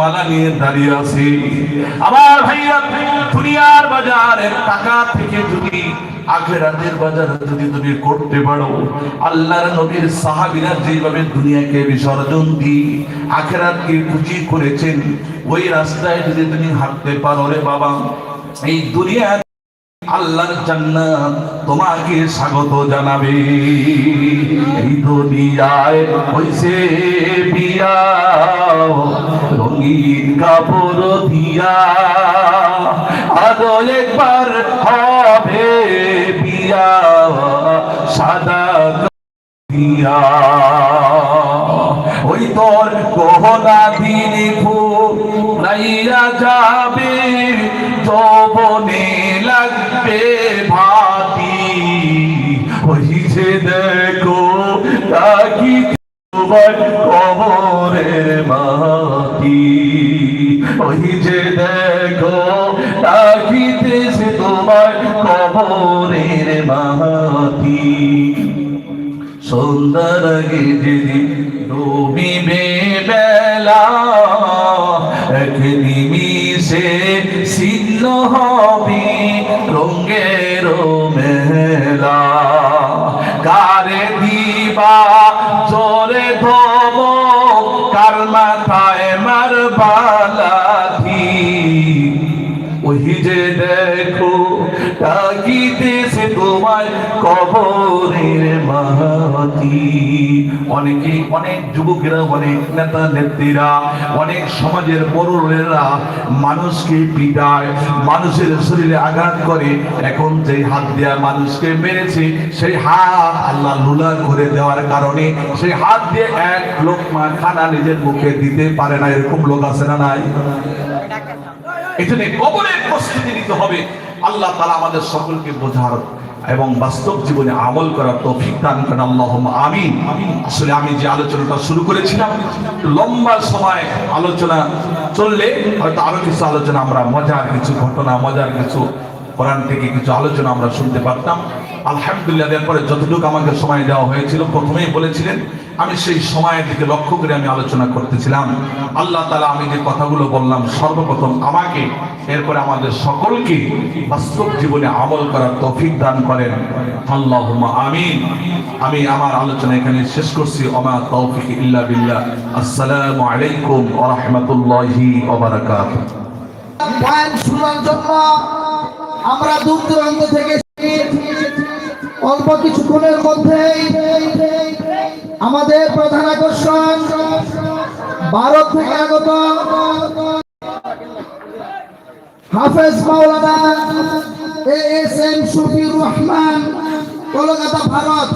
মালা নিয়ে দাঁড়িয়ে আছে। আমার ভাইয়া টাকা থেকে যদি আখেরাতের যদি তুমি করতে পারো, আল্লাহর নবীর যেভাবে দুনিয়াকে বিসর্জন দিয়ে আখেরাতকে খুশি করেছেন? ওই রাস্তায় যদি তুমি হাঁটতে পারো রে বাবা, এই দুনিয়া আল্লাহর জান্নাত তোমাকে স্বাগত জানাবে। এই দুনিয়ায় হইছে বিয়া রঙিন কাপড় দিয়া আরও একবার হবে বিয়া, সাদা দিয়া। ওই তোর কোহনা দিন ফুরাইয়া যাবে, যৌবনে লাগবে ভাতি। ওই যে দেখো তাকি তোমার কবরের মাটি। ওই যে দেখো তাকিতেছে তোমার কবরের মাটি। সুন্দর আগে যেদিন ডুবিবে বেলা এক নিমিষে ছিন্ন হবে রঙ্গের মেলা। কারে দিবা কার মার মারবালাথি ওই যে দেখো তাকিতেছে তোমার কবরের মাটি অনেকে, অনেক যুবকেরা অনেক নেতা নেত্রীরা, অনেক সমাজের বড়রা মানুষকে পিটায়, মানুষের শরীরে আঘাত করে। এখন যে হাত দেয়া মানুষকে মেরেছে, সেই হাত আল্লাহ লুলা করে দেওয়ার কারণে সেই হাত দিয়ে এক লোক মা খানা নিজের মুখে দিতে পারে না। এরকম লোক আছে না নাই? জন্য কবরের প্রস্তুতি নিতে হবে। আল্লাহ তালা আমাদের সকলকে বোঝার এবং বাস্তব জীবনে আমল করার তৌফিক দান করেন। আল্লাহ আমিন। আসলে আমি যে আলোচনাটা শুরু করেছিলাম লম্বা সময় আলোচনা চললে হয়তো আরও কিছু আলোচনা আমরা, মজার কিছু ঘটনা, মজার কিছু কোরআন থেকে কিছু আলোচনা আমরা শুনতে পারতাম। আলহামদুলিল্লাহ, এরপরে যতটুকু আমাকে সময় দেওয়া হয়েছিল, প্রথমেই বলেছিলেন, আমি সেই সময়ের দিকে লক্ষ্য করে আমি আলোচনা করতেছিলাম। আল্লাহ তালা আমি যে কথাগুলো বললাম, সর্বপ্রথম আমাকে, এরপরে আমাদের সকলকে বাস্তব জীবনে আমল করার তৌফিক দান করেন। আল্লাহ আমিন। আমি আমার আলোচনা এখানে শেষ করছি। অমা তৌফিক ইল্লা বিল্লাহ। আসসালামু আলাইকুম ওয়া রাহমাতুল্লাহি ওয়া জন্য আমরা দূর দূরান্ত থেকে অল্প কিছুক্ষণের মধ্যেই আমাদের প্রধান আকর্ষণ ভারত থেকে আগত হাফেজ মাওলানা A S M Shafiur Rahman, Kolkata Bharat.